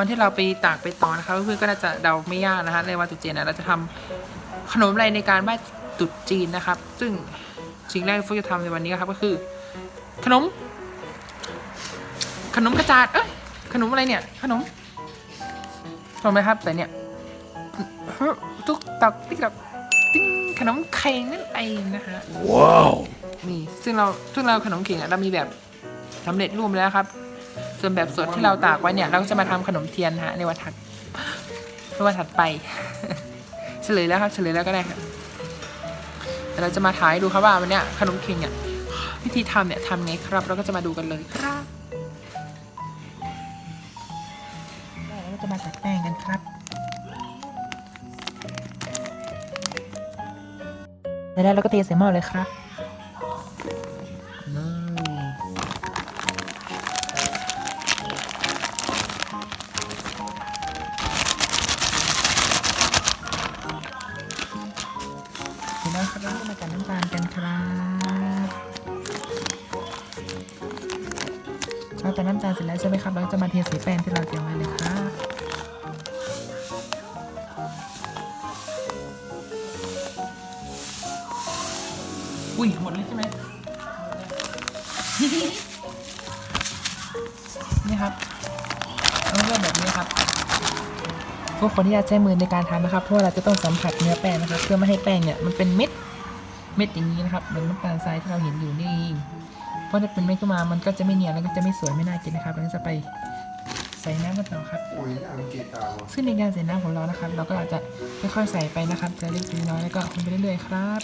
อนที่เราไปตากไปตอนนะครับเพื่อนๆก็น่าจะเดาไม่ยากนะฮะในวันตรุษจีนเนี่ยเราจะทำขนมอะไรในการไหว้ตรุษจีนนะครับ ซึ่งสิ่งแรกที่ฟุกจะทำในวันนี้ครับก็คือ ขนม ขนมกระจาดเอ้ยขนมอะไรเนี่ย ขนมขนมอะไรครับแต่เนี่ยตุ๊กตักติ๊กตักติ้งขนมเค้งนั่นเองนะฮะว้าวนี่ซึ่งเราซึ่งเราขนมเข่งอะเรามีแบบสำเร็จรูปแล้วครับ ส่วนแบบสดที่เราตากไว้เนี่ย เราก็จะมาทำขนมเทียนฮะในวันถัดในวันถัดไป เฉลยแล้วครับเฉลยแล้วก็ได้ครับเดี๋ยวเราจะมาถ่ายดูครับว่าวันเนี้ยขนมเข่งเนี่ยวิธีทำเนี่ยทำไงครับเราก็จะมาดูกันเลยครับแล้วก็จะมาตัดแป้งกันครับแล้วเราก็เทใส่หม้อเลยครับ ครับเราจะมากันน้ำตาลกันครับเราแต่น้ำตาลเสร็จแล้วใช่ไหมครับ เราจะมาเทส่แป้งที่เราเตรียมไว้เลยครับอุ้ยหมดเลยใช่ไหมนี่ครับต้องเริ่มแบบนี้ครับ กคนที่จะใช้มือในการทำนะครับ เพราะว่าเราจะต้องสัมผัสเนื้อแป้งนะครับ เพื่อไม่ให้แป้งเนี่ยมันเป็นเม็ดเม็ดอย่างนี้นะครับเหมือนน้ำตาลทรายที่เราเห็นอยู่นี่ เพราะถ้าเป็นเม็ดขึ้นมามันก็จะไม่เนียนแล้วก็จะไม่สวยไม่น่ากินนะครับเราก็จะไปใส่น้ำกันต่อครับอุ้ยอังกฤษอะซึ่งในการใส่น้ำของเรานะครับ เราก็อาจจะค่อยๆใส่ไปนะครับจะเล็กๆน้อยๆแล้วก็คนไปเรื่อยๆครับ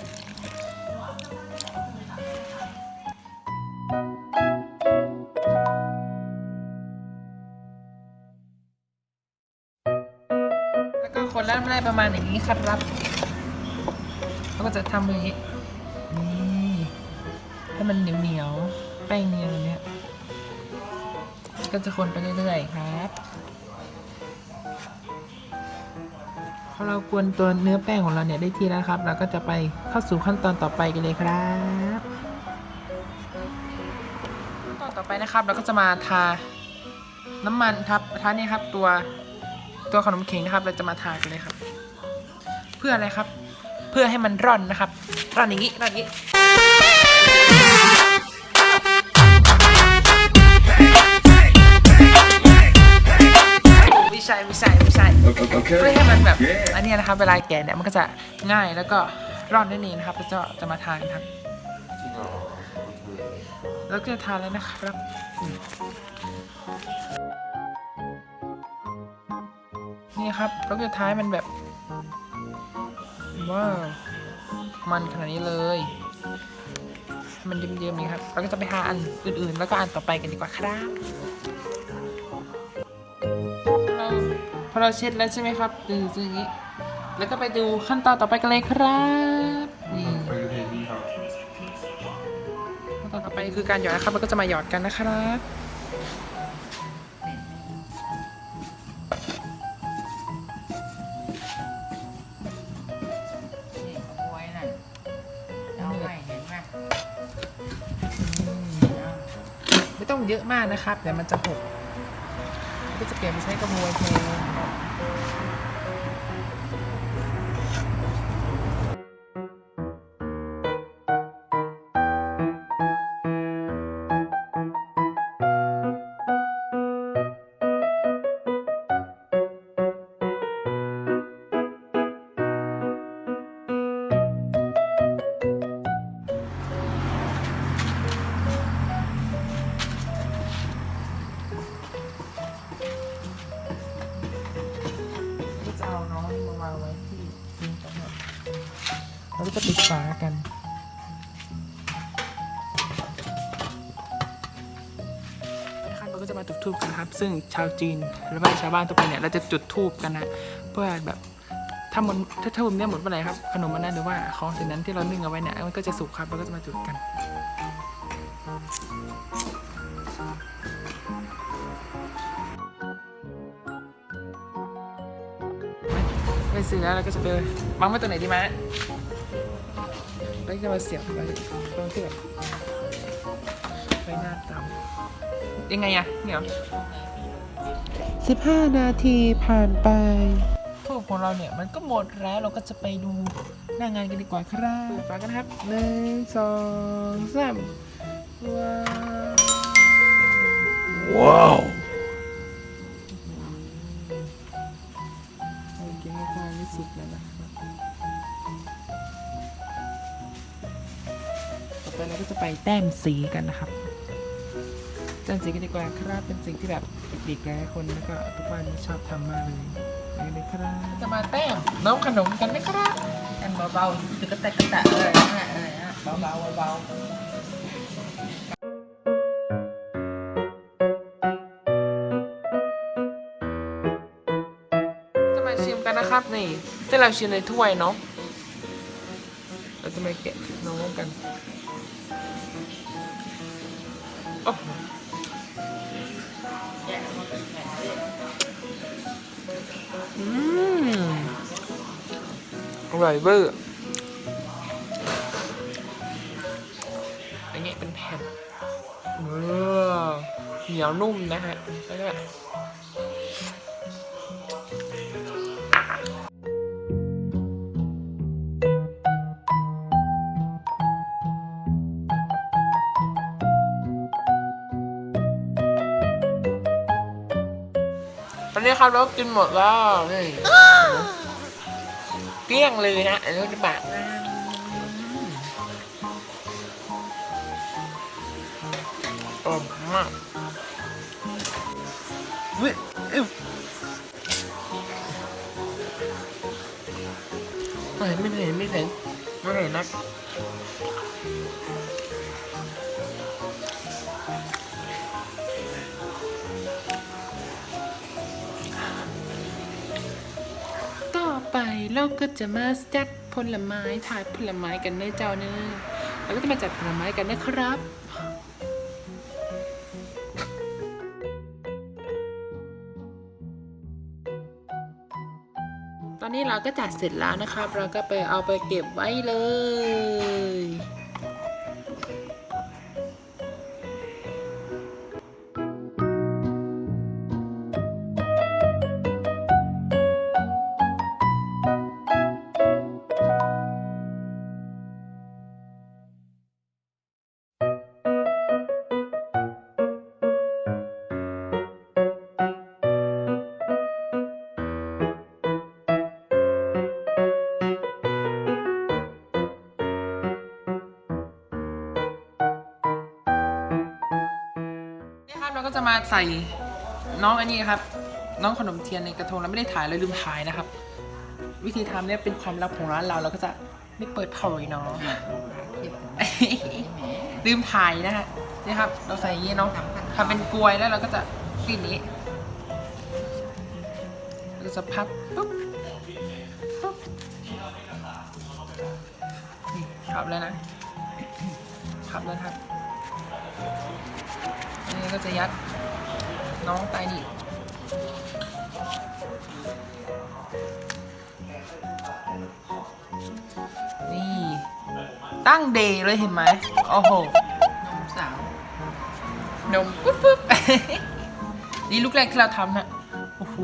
ได้ประมาณอย่างนี้ครับรับเราก็จะทำอย่างนี้นี่ให้มันเหนียวเหนียวๆแป้งเนียนอย่างเนี้ยก็จะคนไปเรื่อยๆครับพอเรากวนตัวเนื้อแป้งของเราเนี่ยได้ที่แล้วครับ เราก็จะไปเข้าสู่ขั้นตอนต่อไปกันเลยครับขั้นตอนต่อไปนะครับ เราก็จะมาทาน้ำมันครับทานี่ครับตัว ตัวขนมเค้งนะครับ เราจะมาทากันเลยครับ เพื่ออะไรครับ เพื่อให้มันร่อนนะครับ ร่อนอย่างนี้ร่อนอย่างนี้ไม่ใช่ไม่ใช่ไม่ใช่โอเคเพื่อให้มันแบบเย้อันเนี้ยนะครับ เวลาแกะเนี่ยมันก็จะง่ายแล้วก็ร่อนได้นี่นะครับแล้วก็จะมาทานกันครับจริงเหรอแล้วก็จะทานแล้วนะครับ นี่ครับแล้วก็ท้ายมันแบบว้าวมันขนาดนี้เลยมันเยิ้มๆนี่ครับเราก็จะไปหาอันอื่นๆ แล้วก็อันต่อไปกันดีกว่าครับเราพอเราเช็ดแล้วใช่ไหมครับดูๆอย่างนี้ แล้วก็ไปดูขั้นตอนต่อไปกันเลยครับนี่ขั้นตอนต่อไปคือการหยอดนะครับเราก็จะมาหยอดกันนะครับ เยอะมากนะครับเดี๋ยวมันจะหกก็จะเปลี่ยนไปใช้กระบวยแทนางไว้ที่ซิงค์ตรงนี้เราก็จะปิดฝากันนะครับเราก็จะมาจุดธูปกันครับ ซึ่งชาวจีนหรือว่าชาวบ้านทั่วไปเนี่ยเราจะจุดธูปกันนะเพื่อแบบถ้าหมดถ้าทูบเนี่ยหมดเมื่อไหร่ครับขนมมันนั้นหรือว่าของสิ่งนั้นที่เรานึ่งเอาไว้เนี่ยมันก็จะสุกครับเราก็จะมาจุดกัน ไปซื้อแล้วเราก็จะไปวางไว้ตัวไหนดีมะแล้วก็จะมาเสียบไว้ตรงที่แบบไว้หน้าเตายังไงอะเนี่ยเหรอ15นาทีผ่านไปทูบของเราเนี่ยมันก็หมดแล้วเราก็จะไปดูหน้างานกันดีกว่าครับฟังกันครับหนึ่งสองสามว้าวว้าว สึกแล้วนะครับต่อไปเราก็จะไปแต้มสีกันนะครับแต้มสีกันดีกว่าครับเป็นสิ่งที่แบบเด็กๆหลายคนแล้วก็ทุกวันนี้ชอบทำมากเลยนี่เลยครับจะมาแต้มน้องขนมกันนะครับกันเบาๆตึกกระแตกกระแตะเออนั่นแหละเออนะเบาๆเบาจ นนะครับนี่ที่เราชิมในถ้วยเนาะเราจะมาแกะน้องกันโอ้อืมอร่อยเวอร์อันนี้เป็นแผ่นเออเหนียวนุ่มนะฮะแล้วก็ อนนี้ครับเราก็กินหมดแล้วนี่เกลี้ยงเลยนะอันนี้จะบาทอร่อยมากเฮ้ยอิ๊วไม่เห็นไม่เห็นไม่เห็นไม่เห็นนะ เราก็จะมาจัดผลไม้ถ่ายผลไม้กันนเจ้าเนื้อเราก็จะมาจัดผลไม้กันนะครับตอนนี้เราก็จัดเสร็จแล้วนะครับ เราก็ไปเอาไปเก็บไว้เลย ครับเราก็จะมาใส่น้องอันนี้ครับ น้องขนมเทียนในกระทงเราไม่ได้ถ่ายเลยลืมถ่ายนะครับ วิธีทำเนี่ยเป็นความลับของร้านเราเราก็จะไม่เปิดเผยเนาะเก็บถึงแหมลืมถ่ายนะฮะนี่ครับ เราใส่อย่างนี้เนาะทำเป็นกลวยแล้วเราก็จะปิดอย่างนี้เราจะพับปุ๊บปุ๊บนี่พับแล้วนะพับแล้วครับ อันนี้ก็จะยัดน้องตายนี่นี่ ตั้งเดย์เลยเห็นไหมโอ้โห นมสาวนมปุ๊บปุ๊บนี่ลูกแรกที่เราทำนะโอ้โห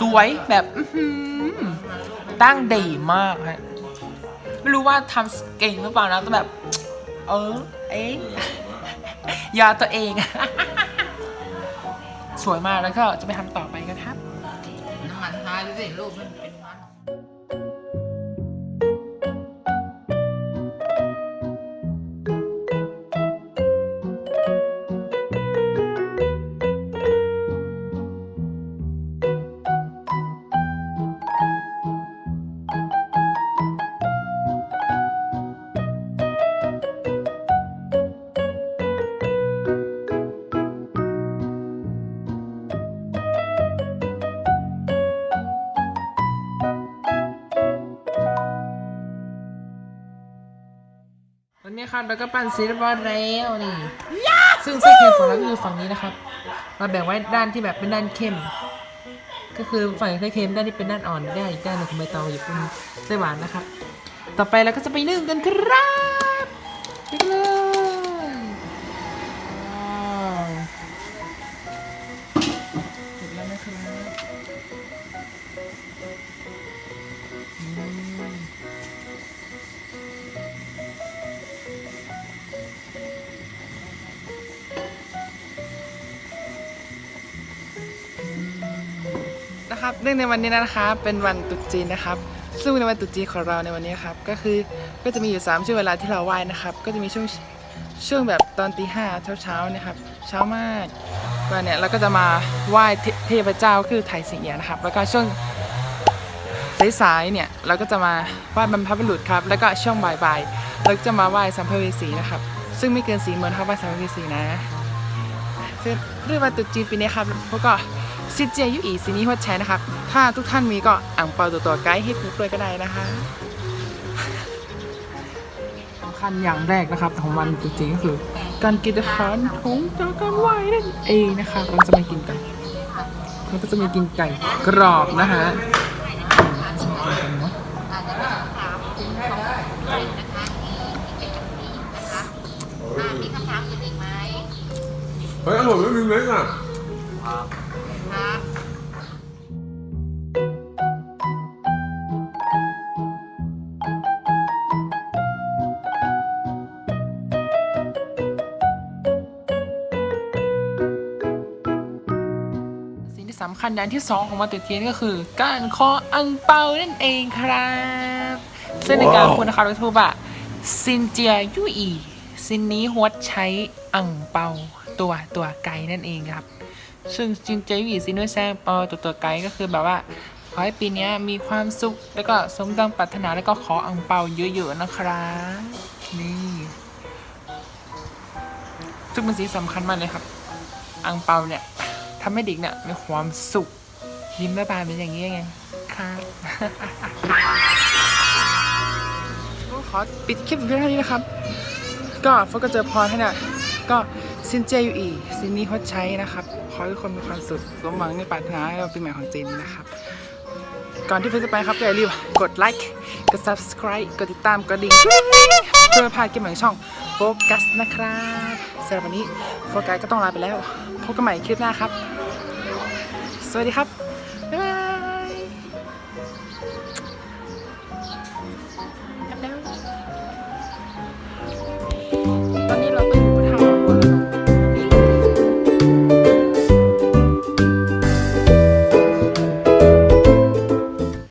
สวยแบบตั้งเดย์มากฮะไม่รู้ว่าทำเก่งหรือเปล่านะแต่แบบ เออ เอ๊ะ ยาตัวเอง สวยมากแล้วก็จะไปทำต่อไปกันครับ น้ำมันทาดูสิรูปมันเป็น มันวันนี้ครับเราก็ปั้นซีรีส์บอลแล้วนี่ ซึ่งไส้เค็มของเราก็คือฝั่งนี้นะครับ เราแบ่งไว้ด้านที่แบบเป็นด้านเข้ม ก็คือฝั่งไส้เค็มด้านที่เป็นด้านอ่อนด้านอีกด้านหนึงของใบตองอยู่เป็นไส้หวานนะครับ ต่อไปเราก็จะไปนึ่งกันครับ นะครับเรื่องในวันนี้นะคะเป็นวันตรุษจีนนะครับ ซึ่งในวันตรุษจีนของเราในวันนี้ครับก็คือก็จะมีอยู่ 3 ช่วงเวลาที่เราไหว้นะครับ ก็จะมีช่วงช่วงแบบตอนตีห้าเช้าเช้าๆนะครับเช้ามากวันเนี้ยเราก็จะมาไหว้เทพเจ้าคือไทยสิงเอียนะครับ แล้วก็ช่วงสายๆเนี่ยเราก็จะมาไหว้บรรพบุรุษครับ แล้วก็ช่วงบ่ายๆเราก็จะมาไหว้สัมภเวสีนะครับ ซึ่งไม่เกินสีเมือนครับไหว้สัมภเวสีนะซึ่งเรื่องวันตรุษจีนปีนี้ครับพวกก็ ซิเจียยุอีซีนี้หัวแชร์นะครับ ถ้าทุกท่านมีก็อ่างเปาตัวตัวไกด์ให้ฟุกด้วยก็ได้นะคะสำคัญอย่างแรกนะครับของวันตรุษจีนก็คือ การกินอาหารของจากการไหว้นั่นเองนะคะเราจะมากินกันเราก็จะมีกินไก่กรอบนะฮะอืมจะมากินกันเนาะมีคำถามอื่นอีกไหมเฮ้ยอร่อยไม่มีเม็ดอะับสิ่งที่สำคัญอย่างที่สองของวันตรุษจีนก็คือ การขออังเปานั่นเองครับ ซึ่งในการพูดนะครับเราทูบะซินเจียยุอีซินนี้ฮวดใช้อังเปาตัวตัวไก่นั่นเองครับ ซึ่งซินเจียยุอีซินด้วยแซงปาตัวตัวไก่ก็คือแบบว่าขอให้ปีนี้มีความสุขแล้วก็สมดังปรารถนาแล้วก็ขออังเปาเยอะๆนะครับนี่ซึ่งเป็นสิ่งสำคัญมากเลยครับ อังเปาเนี่ยทำให้เด็กเนี่ยมีความสุขยิ้มระบายเป็นอย่างนี้ไงครับก็ขอปิดคลิปเพียงเท่านี้นะครับ ก็ฟกก็เจอพรให้นี่ยก็ซินเจยูอีซินนี่ฮดใช้นะครับ ขอให้ทุกคนมีความสุขสมหวังในปรารถนาในปีใหม่ของจีนนะครับ ก่อนที่เพื่อนจะไปครับอย่าลืมกดไลค์กด subscribe กดติดตามกดดิ่งเพื่อไม่พลาดคลิปใหม่ของช่องโฟกัสนะครับสำหรับวันนี้โฟกัสก็ต้องลาไปแล้ว พบกันใหม่คลิปหน้าครับ สวัสดีครับ